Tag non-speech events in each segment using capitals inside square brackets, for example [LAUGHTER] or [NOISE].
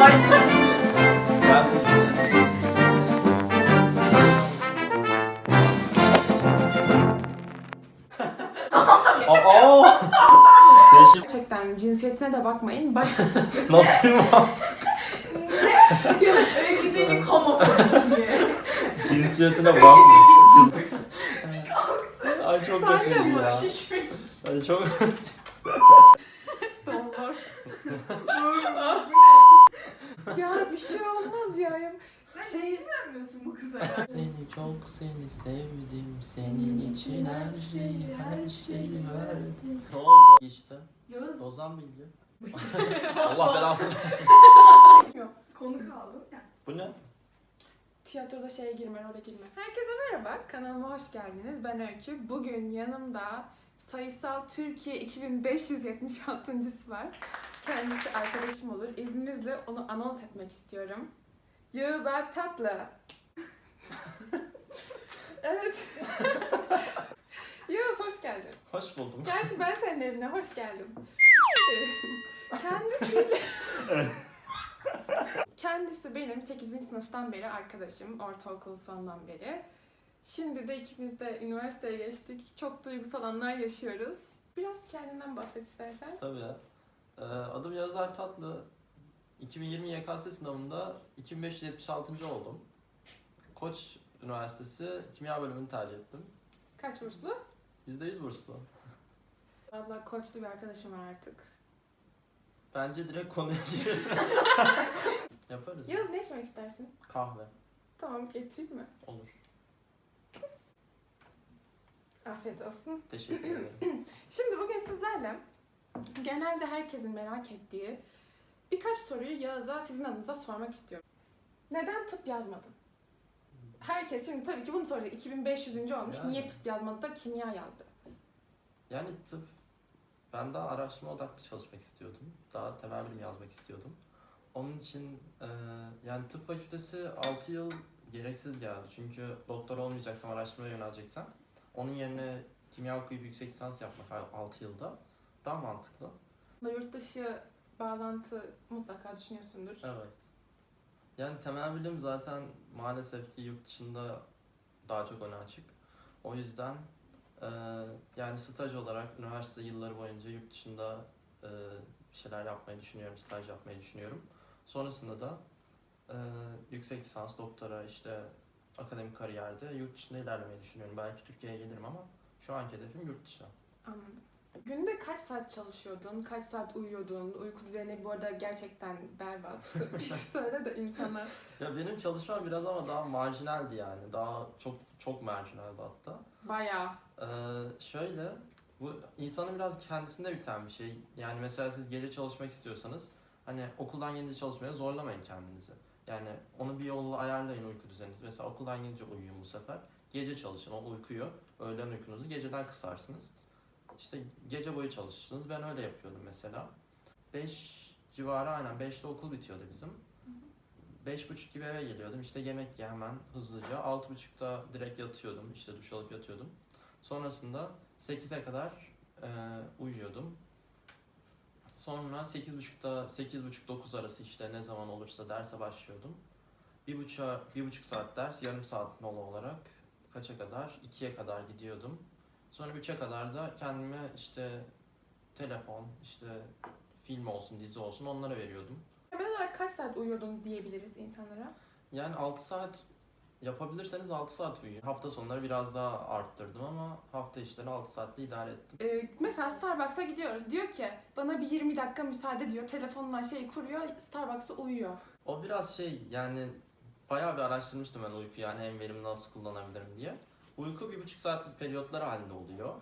Hayır. Gelsin. Aa! Gerçekten cinsiyetine de bakmayın. Bak [LAUGHS] Nasıl bir Öykü delik homofobi diye. Cinsiyetine bakma. Siz... Ay çok Sen de kötü ya. Şişmiş. Ay çok... Domlar. ya bir şey olmaz ya. Sen Şey- şey ya. Seni çok seni sevdim. Senin için her şeyi her şeyi verdim. Ne oldu? İşte. Yağız Ozan bildi. [LAUGHS] Allah belasını. [LAUGHS] konu kaldı. Yani. Bu ne? Tiyatroda şeye girme, role girme. Herkese merhaba, kanalıma hoş geldiniz. Ben Öykü. Bugün yanımda sayısal Türkiye 2576.sı var. Kendisi arkadaşım olur. İzninizle onu anons etmek istiyorum. Yağız Alp Tatlı. Evet. [LAUGHS] Yağız hoş geldin. Hoş buldum. Gerçi ben senin evine hoş geldim. [LAUGHS] Kendisiyle... Kendisi benim 8. sınıftan beri arkadaşım, ortaokul sondan beri. Şimdi de ikimiz de üniversiteye geçtik. Çok duygusal anlar yaşıyoruz. Biraz kendinden bahset istersen. Tabii ya. Ee, adım Yağız Alp Tatlı. 2020 YKS sınavında 2576. oldum. Koç Üniversitesi Kimya bölümünü tercih ettim. Kaç burslu? %100 burslu. Valla koçlu bir arkadaşım var artık. Bence direkt konuya girelim. [LAUGHS] Yaparız. Yağız ne içmek istersin? Kahve. Tamam getireyim mi? Olur. Afiyet olsun. Teşekkür ederim. [CLEARS THROAT] Şimdi bugün sizlerle genelde herkesin merak ettiği birkaç soruyu Yağız'a sizin adınıza sormak istiyorum. Neden tıp yazmadın? Herkes şimdi tabii ki bunu soracak. 2500. olmuş. Yani. Niye tıp yazmadı da kimya yazdı? Yani tıp, ben daha araştırma odaklı çalışmak istiyordum. Daha temel bilim yazmak istiyordum. Onun için e, yani tıp fakültesi 6 yıl gereksiz geldi. Çünkü doktor olmayacaksam, araştırmaya yöneleceksem onun yerine kimya okuyup yüksek lisans yapmak 6 yılda daha mantıklı. Yurt dışı bağlantı mutlaka düşünüyorsundur. Evet. Yani temel bilim zaten maalesef ki yurt dışında daha çok öne açık. O yüzden e, yani staj olarak üniversite yılları boyunca yurt dışında e, bir şeyler yapmayı düşünüyorum, staj yapmayı düşünüyorum. Sonrasında da e, yüksek lisans, doktora işte akademik kariyerde yurt dışında ilerlemeyi düşünüyorum. Belki Türkiye'ye gelirim ama şu anki hedefim yurt dışı. Anladım. Günde kaç saat çalışıyordun? Kaç saat uyuyordun? Uyku düzeni bu arada gerçekten berbat. [LAUGHS] bir söyle de insanlar [LAUGHS] Ya benim çalışmam biraz ama daha marjinaldi yani. Daha çok çok marjinaldi hatta. bayağı Ee, şöyle, bu insanın biraz kendisinde biten bir şey. Yani mesela siz gece çalışmak istiyorsanız, hani okuldan gelince çalışmaya zorlamayın kendinizi. Yani onu bir yolla ayarlayın uyku düzeninizi. Mesela okuldan gelince uyuyun bu sefer. Gece çalışın, o uykuyu, öğlen uykunuzu geceden kısarsınız. İşte gece boyu çalışırsınız. Ben öyle yapıyordum mesela. 5 civarı aynen 5'te okul bitiyordu bizim. Beş buçuk gibi eve geliyordum. İşte yemek ye hemen hızlıca. Altı buçukta direkt yatıyordum. İşte duş alıp yatıyordum. Sonrasında 8'e kadar e, uyuyordum. Sonra 8.30'da 8.30-9 arası işte ne zaman olursa derse başlıyordum. Bir buçuğa, bir buçuk saat ders, yarım saat mola olarak kaça kadar? 2'ye kadar gidiyordum. Sonra 3'e kadar da kendime işte telefon, işte film olsun, dizi olsun onlara veriyordum. Temel olarak kaç saat uyuyordun diyebiliriz insanlara? Yani 6 saat yapabilirseniz 6 saat uyuyun. Hafta sonları biraz daha arttırdım ama hafta içleri 6 saatte idare ettim. Ee, mesela Starbucks'a gidiyoruz. Diyor ki bana bir 20 dakika müsaade diyor. Telefonundan şey kuruyor. Starbucks'a uyuyor. O biraz şey yani bayağı bir araştırmıştım ben uyku yani en verimli nasıl kullanabilirim diye. Uyku bir buçuk saatlik periyotlar halinde oluyor.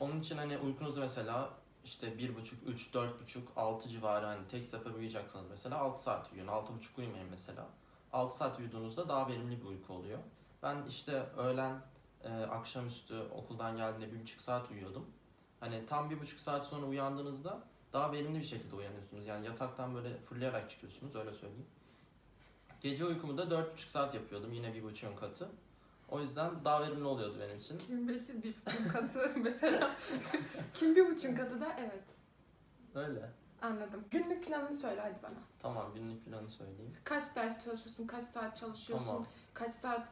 Onun için hani uykunuzu mesela işte bir buçuk, üç, dört buçuk, altı civarı hani tek sefer uyuyacaksanız mesela 6 saat uyuyun. Altı buçuk uyumayın mesela. 6 saat uyuduğunuzda daha verimli bir uyku oluyor. Ben işte öğlen, e, akşamüstü okuldan geldiğinde bir buçuk saat uyuyordum. Hani tam bir buçuk saat sonra uyandığınızda daha verimli bir şekilde uyanıyorsunuz. Yani yataktan böyle fırlayarak çıkıyorsunuz öyle söyleyeyim. Gece uykumu da 4,5 saat yapıyordum yine bir buçuğun katı. O yüzden daha verimli oluyordu benim için. 2500 bir buçuk katı [LAUGHS] mesela. Kim bir buçuk katı da evet. Öyle. Anladım. Günlük planını söyle hadi bana. Tamam günlük planı söyleyeyim. Kaç ders çalışıyorsun? Kaç saat çalışıyorsun? Tamam. Kaç saat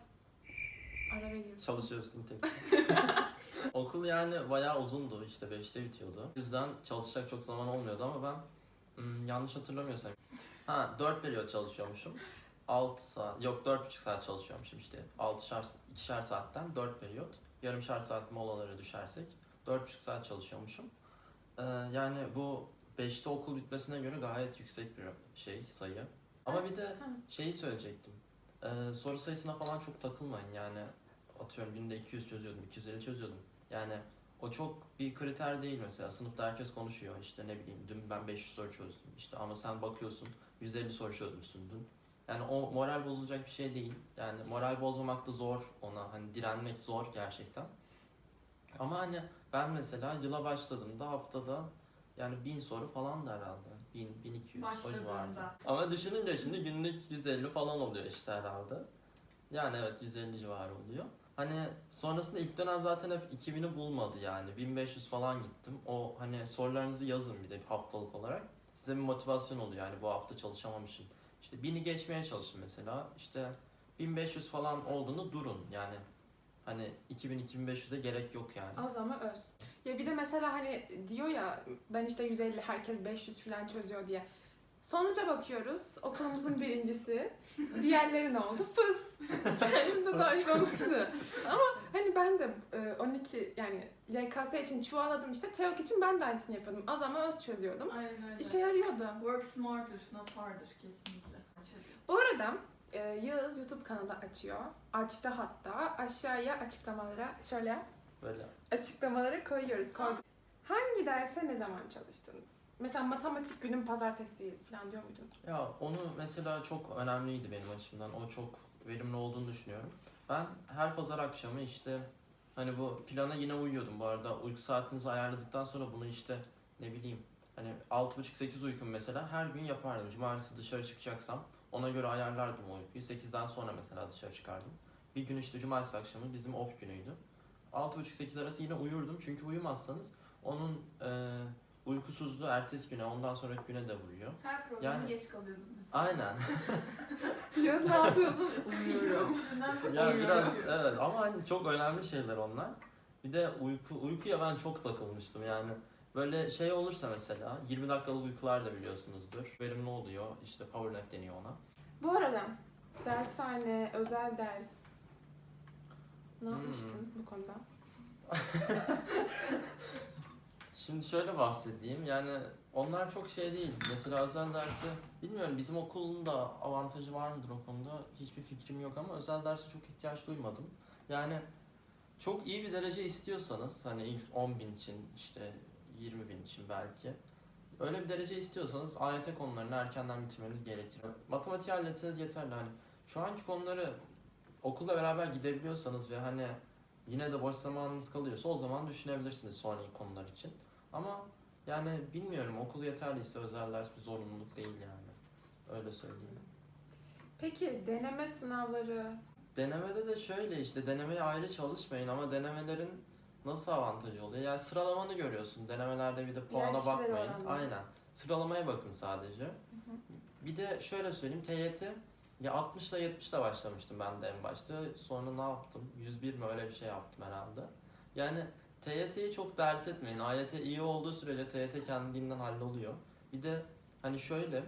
ara veriyorsun? Çalışıyorsun tek. [LAUGHS] Okul yani bayağı uzundu işte 5'te bitiyordu. O yüzden çalışacak çok zaman olmuyordu ama ben hmm, yanlış hatırlamıyorsam ha 4 periyot çalışıyormuşum. 6 saat yok 4,5 saat çalışıyormuşum işte 6'şer 2'şer saatten 4 periyot. Yarımşar saat molalara düşersek 4,5 saat çalışıyormuşum. Ee, yani bu 5'te okul bitmesine göre gayet yüksek bir şey sayı. Ama bir de şeyi söyleyecektim. Ee, soru sayısına falan çok takılmayın yani. Atıyorum günde 200 çözüyordum, 250 çözüyordum. Yani o çok bir kriter değil mesela. Sınıfta herkes konuşuyor işte ne bileyim dün ben 500 soru çözdüm işte ama sen bakıyorsun 150 soru çözmüşsün dün. Yani o moral bozulacak bir şey değil. Yani moral bozmamak da zor ona. Hani direnmek zor gerçekten. Ama hani ben mesela yıla başladığımda haftada yani 1000 soru falan da herhalde. 1000, 1200 o. Başladığında. Ama düşününce şimdi günlük 150 falan oluyor işte herhalde. Yani evet 150 civarı oluyor. Hani sonrasında ilk dönem zaten hep 2000'i bulmadı yani. 1500 falan gittim. O hani sorularınızı yazın bir de haftalık olarak. Size bir motivasyon oluyor yani bu hafta çalışamamışım. İşte 1000'i geçmeye çalışın mesela. İşte 1500 falan olduğunu durun yani. Hani 2000-2500'e gerek yok yani. Az ama öz. Ya bir de mesela hani diyor ya ben işte 150 herkes 500 falan çözüyor diye. Sonuca bakıyoruz. Okulumuzun [LAUGHS] birincisi. Diğerleri ne oldu? Fıs. [LAUGHS] Kendim de dahil olmak üzere. Ama hani ben de e, 12 yani YKS için çuvalladım işte. TEOK için ben de aynısını yapıyordum. Az ama öz çözüyordum. Aynen öyle. İşe yarıyordu. Work smarter, not harder kesinlikle. Bu arada e, Yağız YouTube kanalı açıyor. Açtı hatta. Aşağıya açıklamalara şöyle. Böyle açıklamalara koyuyoruz. Koyduk. Hangi derse ne zaman çalıştın? Mesela matematik günün pazartesi falan diyor muydun? Ya onu mesela çok önemliydi benim açımdan. O çok verimli olduğunu düşünüyorum. Ben her pazar akşamı işte hani bu plana yine uyuyordum bu arada. Uyku saatinizi ayarladıktan sonra bunu işte ne bileyim hani 6.30-8 uykum mesela her gün yapardım. Cumartesi dışarı çıkacaksam ona göre ayarlardım o uykuyu. 8'den sonra mesela dışarı çıkardım. Bir gün işte cumartesi akşamı bizim off günüydü. 6.30-8 arası yine uyurdum çünkü uyumazsanız onun e, uykusuzluğu ertesi güne ondan sonraki güne de vuruyor. Her programa Yani- geç kalıyordum mesela. Aynen. [LAUGHS] Yağız ne yapıyorsun? [LAUGHS] Uyuyorum. Ya biraz evet ama hani çok önemli şeyler onlar. Bir de uyku uykuya ben çok takılmıştım yani. Böyle şey olursa mesela 20 dakikalık uykular da biliyorsunuzdur. Verimli oluyor. İşte power nap deniyor ona. Bu arada dershane, özel ders ne Hmm. yapmıştın bu konuda? [LAUGHS] Şimdi şöyle bahsedeyim. Yani onlar çok şey değil. Mesela özel dersi bilmiyorum bizim okulun da avantajı var mıdır o konuda hiçbir fikrim yok ama özel derse çok ihtiyaç duymadım. Yani çok iyi bir derece istiyorsanız hani ilk 10 bin için işte 20 bin için belki öyle bir derece istiyorsanız AYT konularını erkenden bitirmeniz gerekir. Matematiği halletseniz yeterli. Hani şu anki konuları okulla beraber gidebiliyorsanız ve hani yine de boş zamanınız kalıyorsa o zaman düşünebilirsiniz sonraki konular için. Ama yani bilmiyorum okul yeterliyse özel ders bir zorunluluk değil yani. Öyle söyleyeyim. Peki deneme sınavları Denemede de şöyle işte denemeye ayrı çalışmayın ama denemelerin nasıl avantajı oluyor? Yani sıralamanı görüyorsun. Denemelerde bir de puana kişiler bakmayın. oranla. Aynen. Sıralamaya bakın sadece. Bir de şöyle söyleyeyim TYT ya 60 ile 70 ile başlamıştım ben de en başta. Sonra ne yaptım? 101 mi öyle bir şey yaptım herhalde. Yani TYT'yi çok dert etmeyin. AYT iyi olduğu sürece TYT kendiliğinden halloluyor. Bir de hani şöyle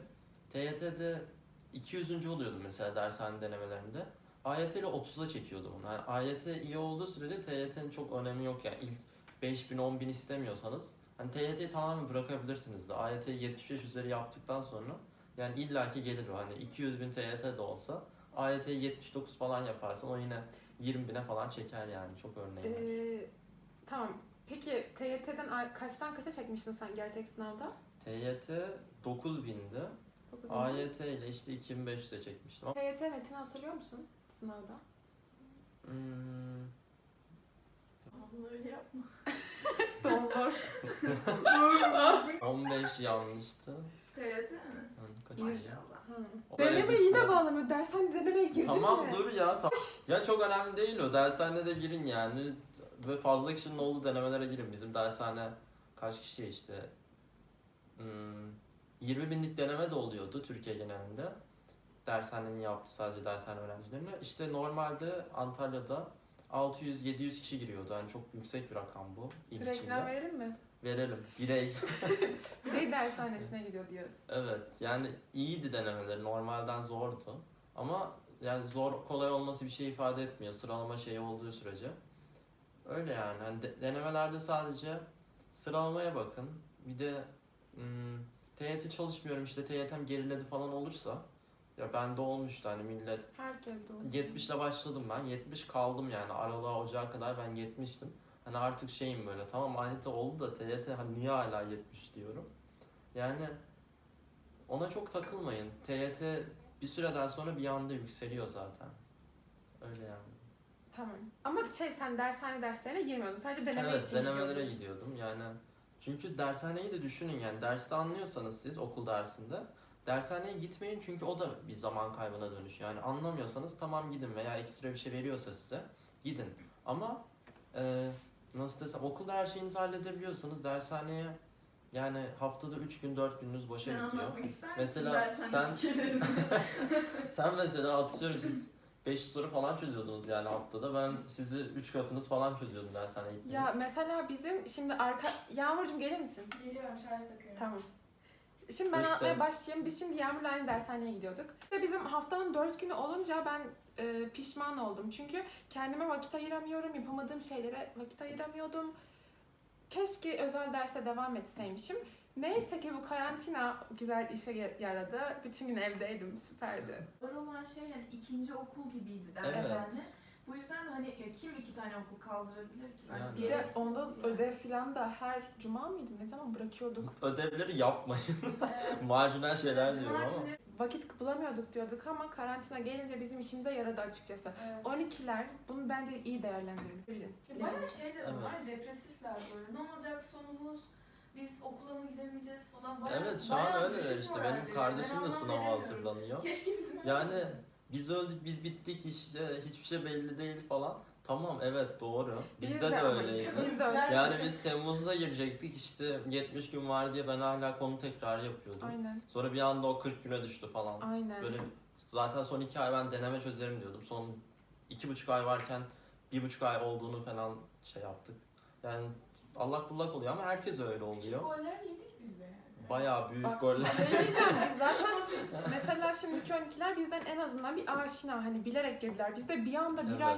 TYT'de 200. oluyordum mesela dershane denemelerinde. AYT ile 30'a çekiyordum onu. Yani AYT iyi olduğu sürece TYT'nin çok önemi yok yani ilk 5000 10000 istemiyorsanız hani TYT'yi tamamen bırakabilirsiniz de AYT'yi 75 üzeri yaptıktan sonra yani illaki gelir o hani 200 bin TYT de olsa AYT'yi 79 falan yaparsan o yine 20 bine falan çeker yani çok örneği var. Ee, tamam. Peki TYT'den kaçtan kaça çekmiştin sen gerçek sınavda? TYT 9000'di. Dokuz mu? AYT ile işte 2500'e çekmiştim. TYT netini hatırlıyor musun sınavda? Hmm, Ağzını öyle yapma. [LAUGHS] Doğru. 15 yanlıştı. TYT mi? Yani kaç. Öyle Deneme yine bağlamıyor. Dershane denemeye girdin Tamam mi? dur ya tamam. Ya çok önemli değil o. Dershanede de girin yani. Ve fazla kişinin olduğu denemelere girin. Bizim dershane kaç kişi işte? Hmm, 20 binlik deneme de oluyordu Türkiye genelinde. Dershanenin yaptı sadece dershane öğrencilerine. İşte normalde Antalya'da 600-700 kişi giriyordu. Yani çok yüksek bir rakam bu il Reklam içinde. verelim mi? Verelim. Birey. [LAUGHS] Birey [LAUGHS] dershanesine gidiyor diyoruz. evet yani iyiydi denemeleri. Normalden zordu. Ama yani zor kolay olması bir şey ifade etmiyor. Sıralama şeyi olduğu sürece. Öyle yani. Hani de- denemelerde sadece sıralamaya bakın. Bir de hmm, TYT çalışmıyorum işte TYT'm geriledi falan olursa ya bende olmuştu hani millet Herkes de olur. 70 ile başladım ben 70 kaldım yani aralığa ocağa kadar ben 70'tim. Hani artık şeyim böyle tamam AYT oldu da TYT hani niye hala 70 diyorum. Yani ona çok takılmayın. TYT bir süreden sonra bir anda yükseliyor zaten. Öyle yani. Tamam. Ama şey sen dershane derslerine girmiyordun. Sadece deneme evet için denemelere gidiyordun. gidiyordum yani. Çünkü dershaneyi de düşünün yani derste anlıyorsanız siz okul dersinde dershaneye gitmeyin çünkü o da bir zaman kaybına dönüşüyor. Yani anlamıyorsanız tamam gidin veya ekstra bir şey veriyorsa size gidin. Ama e, nasıl desem okulda her şeyinizi halledebiliyorsanız dershaneye yani haftada 3 gün 4 gününüz boşa Sen gidiyor. Mesela sen-? [LAUGHS] Sen mesela atıyorum siz 500 soru falan çözüyordunuz yani haftada. Ben sizi 3 katınız falan çözüyordum dershaneye gittiğimde. Ya mesela bizim şimdi arka... Yağmurcuğum gelir misin? Geliyorum şarj takıyorum. Tamam. Şimdi ben anlatmaya ses. başlayayım. Biz şimdi Yağmur'la aynı dershaneye gidiyorduk. İşte bizim haftanın dört günü olunca ben e, pişman oldum. Çünkü kendime vakit ayıramıyorum. Yapamadığım şeylere vakit ayıramıyordum. Keşke özel derse devam etseymişim. Neyse ki bu karantina güzel işe yaradı. Bütün gün evdeydim. Süperdi. Var olan şey hani ikinci okul gibiydi Evet. Bu yüzden hani kim iki tane okul kaldırabilir ki? Bence Yani. Bir de gereksiz onda yani. ödev falan da her cuma mıydı? Ne zaman bırakıyorduk? [LAUGHS] Ödevleri yapmayın. Evet. [LAUGHS] Marjinal şeyler diyorum ama. Vakit bulamıyorduk diyorduk ama karantina gelince bizim işimize yaradı açıkçası. Evet. 12'ler bunu bence iyi değerlendirin. Ya Bayağı şey de var, depresifler böyle. Ne olacak sonumuz? Biz okula mı gidemeyeceğiz falan. Bayağı, Evet şu an bayağı öyle düşük işte. moralleri. Benim Ben kardeşim de anlam sınava veremiyorum. hazırlanıyor. Keşke bizim öyle Yani olsa. Biz öldük, biz bittik işte hiçbir şey belli değil falan. Tamam evet doğru. Biz Bizde de, ama- öyleydi. [LAUGHS] Biz de öyle. Yani biz Temmuz'da girecektik işte 70 gün var diye ben hala konu tekrar yapıyordum. Aynen. Sonra bir anda o 40 güne düştü falan. Aynen. Böyle zaten son iki ay ben deneme çözerim diyordum. Son iki buçuk ay varken bir buçuk ay olduğunu falan şey yaptık. Yani allak bullak oluyor ama herkes öyle Küçük oluyor. goller yedik biz de. Bayağı büyük Bak, goller. Şey diyeceğim biz zaten mesela şimdiki 12'ler bizden en azından bir aşina hani bilerek girdiler. Bizde bir anda bir ay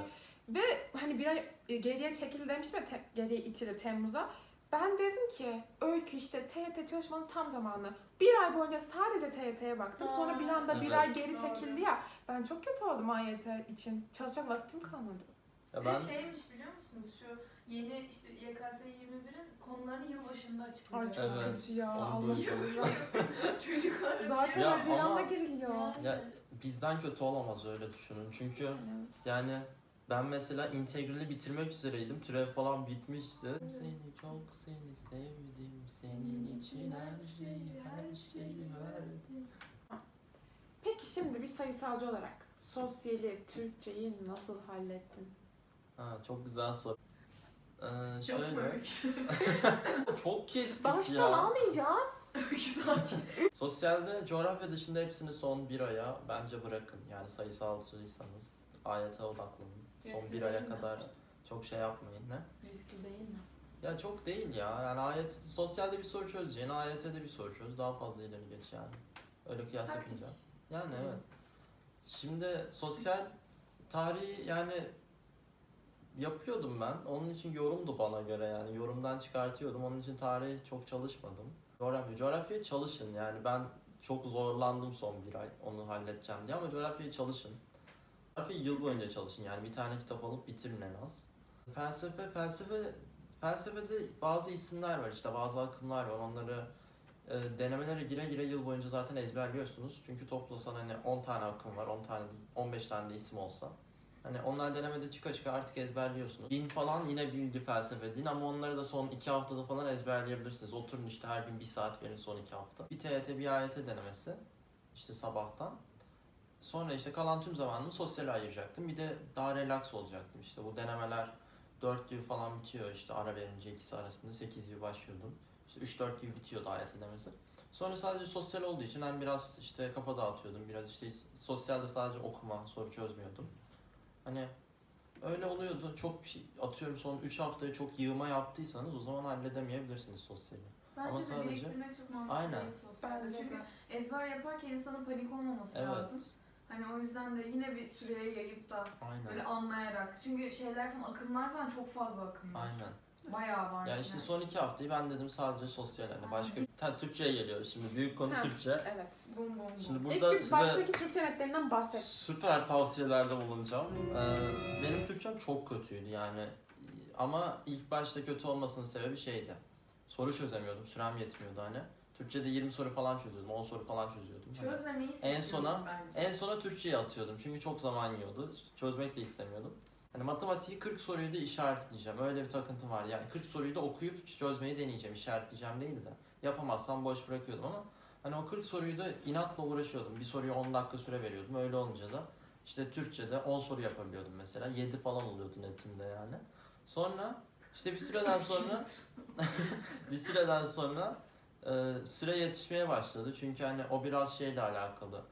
Evet. hani bir ay geriye çekildi demiştim ya te- geriye itildi Temmuz'a. Ben dedim ki öykü işte TYT çalışmanın tam zamanı. Bir ay boyunca sadece TYT'ye baktım. Sonra bir anda bir Evet. ay geri çekildi ya. Ben çok kötü oldum AYT için. Çalışacak vaktim kalmadı. Ya Ve ben şeymiş biliyor musunuz şu yeni işte YKS 21'in konularını yılbaşında Ay açıklayacak. çok Evet, kötü ya. onu Allah duydum. korusun. [LAUGHS] Çocuklar. Zaten Ya Haziran'da ama- giriliyor. Ya bizden kötü olamaz öyle düşünün. Çünkü Evet. yani ben mesela integrali bitirmek üzereydim. Türev falan bitmişti. Seni çok seni sevdim. Senin için her şeyi her şeyi verdim. Peki şimdi bir sayısalcı olarak sosyali, Türkçeyi nasıl hallettin? Ha, çok güzel soru. Ee, Çok şöyle, [LAUGHS] çok kestik Baştan ya. almayacağız. Güzel. [LAUGHS] Sosyalde coğrafya dışında hepsini son bir aya bence bırakın. Yani sayısalcıysanız ayete odaklanın. Son Riskli bir aya mi? kadar çok şey yapmayın. Ne? Riskli değil mi? Ya çok değil ya. Yani ayet sosyalde bir soru çözeceğine ayette de bir soru çöz. Daha fazla ileri geç yani. Öyle kıyas Taktik. yapınca. Yani evet. Şimdi sosyal tarihi yani yapıyordum ben. Onun için yorumdu bana göre yani. Yorumdan çıkartıyordum. Onun için tarihi çok çalışmadım. Coğrafya. Coğrafyaya çalışın yani. Ben çok zorlandım son bir ay onu halledeceğim diye ama coğrafyaya çalışın. Coğrafyayı yıl boyunca çalışın yani. Bir tane kitap alıp bitirin en az. Felsefe, felsefe Felsefede bazı isimler var işte bazı akımlar var onları e, denemelere gire gire yıl boyunca zaten ezberliyorsunuz. Çünkü toplasan hani 10 tane akım var 10 tane değil, 15 tane de isim olsa. Hani onlar denemede çıka çıka artık ezberliyorsunuz. Din falan yine bilgi felsefe din ama onları da son 2 haftada falan ezberleyebilirsiniz. Oturun işte her gün 1 saat verin son 2 hafta. Bir TYT bir AYT denemesi işte sabahtan. Sonra işte kalan tüm zamanımı sosyal ayıracaktım. Bir de daha relax olacaktım işte bu denemeler 4 gibi falan bitiyor işte ara verince ikisi arasında 8 gibi başlıyordum. İşte 3-4 gibi bitiyordu ayet denemesi. Sonra sadece sosyal olduğu için ben biraz işte kafa dağıtıyordum. Biraz işte sosyalde sadece okuma, soru çözmüyordum. Hani öyle oluyordu. Çok şey atıyorum son 3 haftayı çok yığma yaptıysanız o zaman halledemeyebilirsiniz sosyali. Bence Ama de sadece- biriktirmek çok mantıklı Aynen. değil sosyalde. Bence Çünkü de. ezber yaparken insanın panik olmaması Evet. lazım. Hani o yüzden de yine bir süreye yayıp da böyle Aynen. anlayarak. Çünkü şeyler falan akımlar falan çok fazla akım var. Aynen. Bayağı var. Ya işte yani. son iki haftayı ben dedim sadece sosyal hani başka ta, Türkçe'ye geliyoruz şimdi büyük konu Ha. Türkçe. Evet. Bum bum bum. Şimdi İlk burada bir size baştaki Türkçe netlerinden bahset. süper tavsiyelerde bulunacağım. Ee, benim Türkçem çok kötüydü yani ama ilk başta kötü olmasının sebebi şeydi. Soru çözemiyordum, sürem yetmiyordu hani. Türkçe'de 20 soru falan çözüyordum, 10 soru falan çözüyordum. Hani Çözmemeyi En seçiyorum sona- bence. En sona Türkçe'ye atıyordum çünkü çok zaman yiyordu. Çözmek de istemiyordum. Hani matematiği 40 soruyu da işaretleyeceğim. Öyle bir takıntım var. Yani 40 soruyu da okuyup çözmeyi deneyeceğim. İşaretleyeceğim değil de. Yapamazsam boş bırakıyordum ama hani o 40 soruyu da inatla uğraşıyordum. Bir soruya 10 dakika süre veriyordum. Öyle olunca da işte Türkçe'de 10 soru yapabiliyordum mesela. 7 falan oluyordu netimde yani. Sonra işte bir süreden [LAUGHS] sonra [LAUGHS] bir süreden sonra e, süre yetişmeye başladı. Çünkü hani o biraz şeyle alakalı.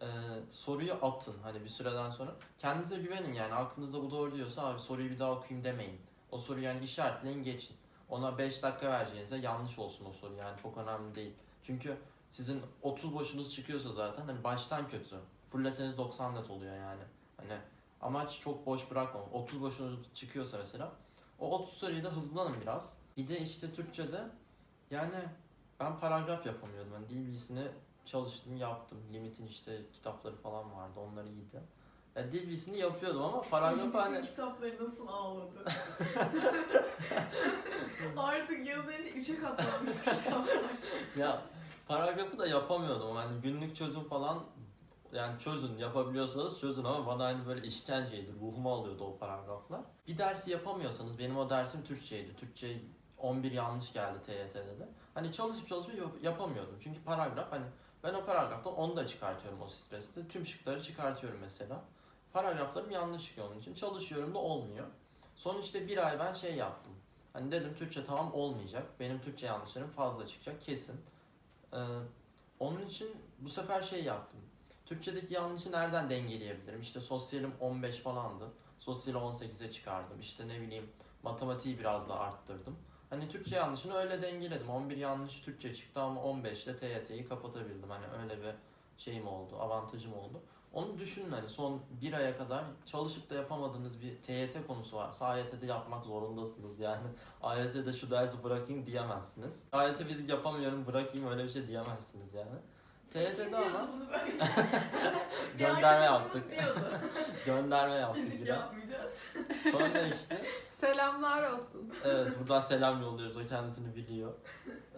E, soruyu atın hani bir süreden sonra. Kendinize güvenin yani aklınızda bu doğru diyorsa abi soruyu bir daha okuyayım demeyin. O soruyu yani işaretleyin geçin. Ona 5 dakika vereceğinize yanlış olsun o soru yani çok önemli değil. Çünkü sizin 30 boşunuz çıkıyorsa zaten hani baştan kötü. Fulleseniz 90 net oluyor yani. Hani amaç çok boş bırakmamak. 30 boşunuz çıkıyorsa mesela o 30 soruyu da hızlanın biraz. Bir de işte Türkçe'de yani ben paragraf yapamıyordum. Hani dil bilgisini çalıştım, yaptım. Limit'in işte kitapları falan vardı. Onlar iyiydi. Yani dil bilgisini yapıyordum ama paragraf hani kitapları nasıl ağladı. [LAUGHS] Artık yaz elinde üçe katlanmış kitaplar. ya paragrafı da yapamıyordum. Hani günlük çözüm falan yani çözün yapabiliyorsanız çözün ama bana hani böyle işkenceydi. Ruhumu alıyordu o paragraflar. Bir dersi yapamıyorsanız benim o dersim Türkçeydi. Türkçe 11 yanlış geldi TYT'de de. Hani çalışıp çalışıp yap- yapamıyordum. Çünkü paragraf hani ben o paragraftan onu da çıkartıyorum o streste. Tüm şıkları çıkartıyorum mesela. Paragraflarım yanlış çıkıyor onun için. Çalışıyorum da olmuyor. Son işte bir ay ben şey yaptım. Hani dedim Türkçe tamam olmayacak. Benim Türkçe yanlışlarım fazla çıkacak kesin. Ee, onun için bu sefer şey yaptım. Türkçedeki yanlışı nereden dengeleyebilirim? İşte sosyalim 15 falandı. Sosyali 18'e çıkardım. İşte ne bileyim matematiği biraz da arttırdım. Hani Türkçe yanlışını öyle dengeledim. 11 yanlış Türkçe çıktı ama 15 ile TYT'yi kapatabildim. Hani öyle bir şeyim oldu, avantajım oldu. Onu düşünün hani son bir aya kadar çalışıp da yapamadığınız bir TYT konusu varsa AYT'de yapmak zorundasınız yani. [LAUGHS] AYT'de şu dersi bırakayım diyemezsiniz. AYT fizik yapamıyorum bırakayım öyle bir şey diyemezsiniz yani. Kim diyordu ama bunu böyle? [LAUGHS] Bir gönderme arkadaşımız yaptık. diyordu. [LAUGHS] Gönderme yaptık Fizik yapmayacağız. Sonra işte Selamlar olsun. evet buradan selam yolluyoruz o kendisini biliyor.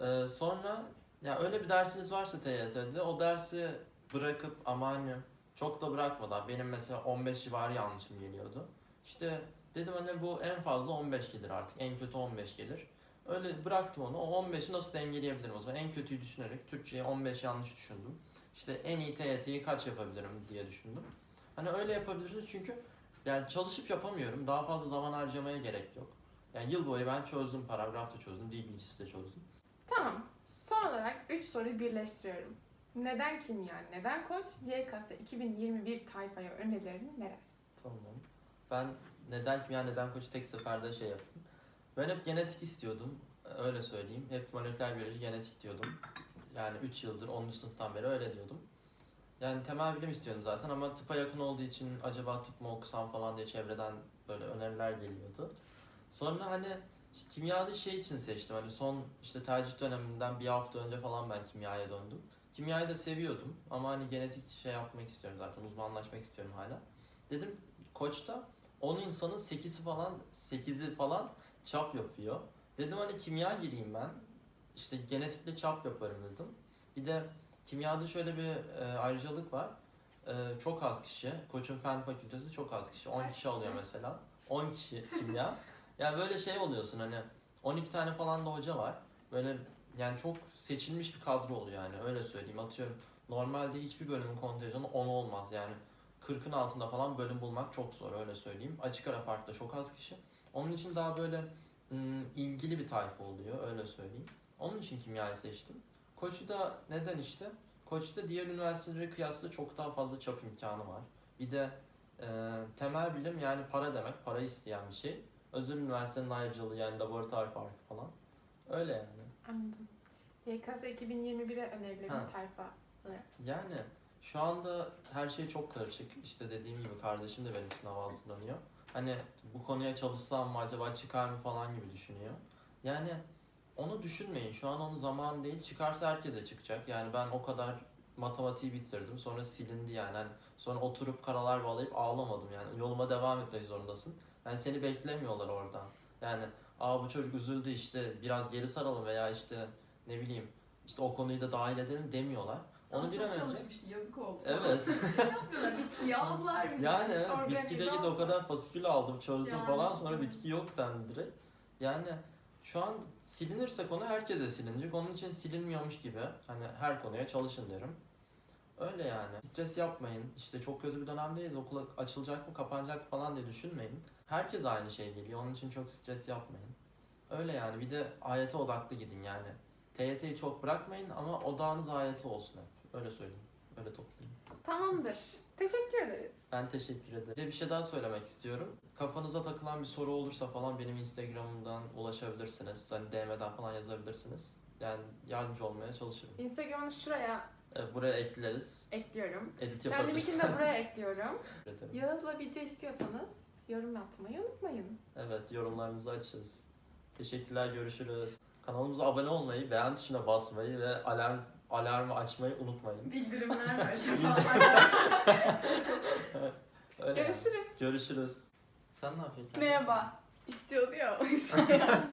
Ee, sonra ya öyle bir dersiniz varsa TYT'de o dersi bırakıp ama hani çok da bırakmadan benim mesela 15 civarı yanlışım geliyordu. İşte dedim hani bu en fazla 15 gelir artık en kötü 15 gelir. Öyle bıraktım onu. O 15'i nasıl dengeleyebilirim o zaman? En kötüyü düşünerek Türkçe'ye 15 yanlış düşündüm. İşte en iyi TYT'yi kaç yapabilirim diye düşündüm. Hani öyle yapabilirsiniz çünkü yani çalışıp yapamıyorum. Daha fazla zaman harcamaya gerek yok. Yani yıl boyu ben çözdüm, paragraf da çözdüm, dil bilgisi de çözdüm. Tamam. Son olarak 3 soruyu birleştiriyorum. Neden kimya, neden koç, YKS 2021 tayfaya önerilerin neler? Tamam. Ben neden kimya neden koçu tek seferde şey yaptım. Ben hep genetik istiyordum. Öyle söyleyeyim. Hep moleküler biyoloji genetik diyordum. Yani 3 yıldır 10. sınıftan beri öyle diyordum. Yani temel bilim istiyordum zaten ama tıpa yakın olduğu için acaba tıp mı okusam falan diye çevreden böyle öneriler geliyordu. Sonra hani işte kimyada şey için seçtim. Hani son işte tercih döneminden bir hafta önce falan ben kimyaya döndüm. Kimyayı da seviyordum ama hani genetik şey yapmak istiyorum zaten uzmanlaşmak istiyorum hala. Dedim koçta 10 insanın 8'i falan 8'i falan çap yapıyor. Dedim hani kimya gireyim ben. İşte genetikle çap yaparım dedim. Bir de kimyada şöyle bir e, ayrıcalık var. E, çok az kişi. Koç'un fen fakültesi çok az kişi. 10 Kaç kişi alıyor kişi? mesela. 10 kişi kimya. [LAUGHS] yani böyle şey oluyorsun hani 12 tane falan da hoca var. Böyle yani çok seçilmiş bir kadro oluyor yani öyle söyleyeyim. Atıyorum normalde hiçbir bölümün kontenjanı 10 olmaz yani 40'ın altında falan bölüm bulmak çok zor öyle söyleyeyim. Açık ara farklı çok az kişi. Onun için daha böyle ım, ilgili bir tayfa oluyor öyle söyleyeyim. Onun için kimyayı seçtim. Koç'ta neden işte? Koç'ta diğer üniversitelere kıyasla çok daha fazla çap imkanı var. Bir de e, temel bilim yani para demek, para isteyen bir şey. Özel üniversitenin ayrıcalığı yani laboratuvar farkı falan. Öyle yani. Anladım. YKS 2021'e önerilerin Ha. tayfa olarak. Yani şu anda her şey çok karışık. İşte dediğim gibi kardeşim de benim sınava hazırlanıyor. Hani bu konuya çalışsam mı acaba çıkar mı falan gibi düşünüyor. Yani onu düşünmeyin. Şu an onun zamanı değil. Çıkarsa herkese çıkacak. Yani ben o kadar matematiği bitirdim. Sonra silindi yani. Hani sonra oturup karalar bağlayıp ağlamadım yani. Yoluma devam etmek zorundasın. Yani seni beklemiyorlar oradan. Yani aa bu çocuk üzüldü işte biraz geri saralım veya işte ne bileyim işte o konuyu da dahil edelim demiyorlar. Onu Ama bir çok an önce çalışmıştı yazık oldu. Evet. ne yapıyorlar? Bitkiyi aldılar bizi. Yani evet, Organik bitkide git o kadar fasikül aldım çözdüm Yani, falan sonra evet. bitki yok dendi direkt. Yani şu an silinirse konu herkese silinecek. Onun için silinmiyormuş gibi hani her konuya çalışın derim. Öyle yani. Stres yapmayın. İşte çok kötü bir dönemdeyiz. Okul açılacak mı kapanacak mı falan diye düşünmeyin. Herkes aynı şey geliyor. Onun için çok stres yapmayın. Öyle yani. Bir de ayete odaklı gidin yani. TYT'yi çok bırakmayın ama odağınız ayete olsun hep. Öyle söyleyeyim. Öyle toplayayım. Tamamdır. Teşekkür ederiz. Ben teşekkür ederim. Bir de bir şey daha söylemek istiyorum. Kafanıza takılan bir soru olursa falan benim Instagram'dan ulaşabilirsiniz. Hani DM'den falan yazabilirsiniz. Yani yardımcı olmaya çalışırım. Instagram'ını şuraya E, buraya ekleriz. ekliyorum. Edit yaparız. Kendiminkini de [LAUGHS] buraya ekliyorum. Ederim. Yağız'la video istiyorsanız yorum atmayı unutmayın. Evet yorumlarınızı açarız. Teşekkürler görüşürüz. Kanalımıza abone olmayı, beğen tuşuna basmayı ve alarm alarmı açmayı unutmayın. Bildirimler var acaba. [LAUGHS] Öyle yani. Görüşürüz. Görüşürüz. Sen ne yapıyorsun? Merhaba. İstiyordu ya o yüzden. [LAUGHS]